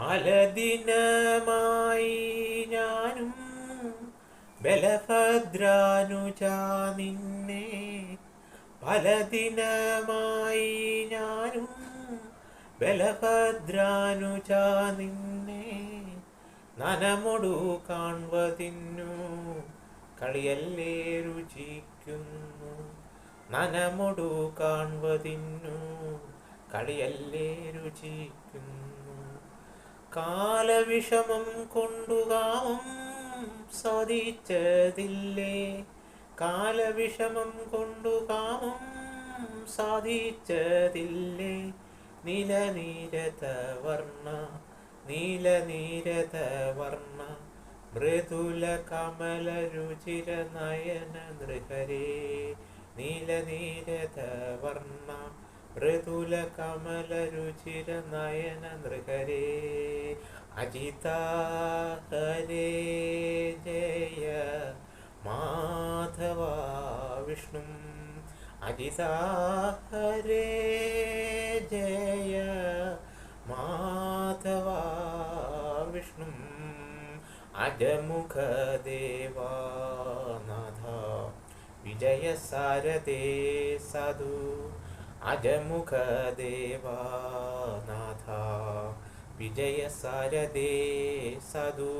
പല ദിനമായി ഞാനും ബലഭദ്രാനുജ നിന്നെ. പല ദിനമായി ഞാനും ബലഭദ്രാനുജ നിന്നെ. നനമൊടു കാൺവതിന്നു കളിയല്ലേ രുചിക്കുന്നു. നനമൊടു കാൺവതിന്നു കളിയല്ലേ രുചിക്കുന്നു. കാലവിഷമം കൊണ്ടുകാമം സാധിച്ചതില്ലേ? കാലവിഷമം കൊണ്ടുകാമം സാധിച്ചതില്ലേ? നിലനീരത വർണ നീലനീരത വർണ മൃദുല കമല രുചിര നയന നൃഹരേ നീലനീരത വർണ മൃദുല കമല രുചിര നയന നൃഹരേ. അജിത ഹരേ ജയ മാധവ വിഷ്ണു. അജിത ഹരേ ജയ മാധവ വിഷ്ണു. അജമുഖദേവാനാഥ വിജയസാരദേ സാധു. അജമുഖദേവാനാഥ വിജയസാരദേ സാധു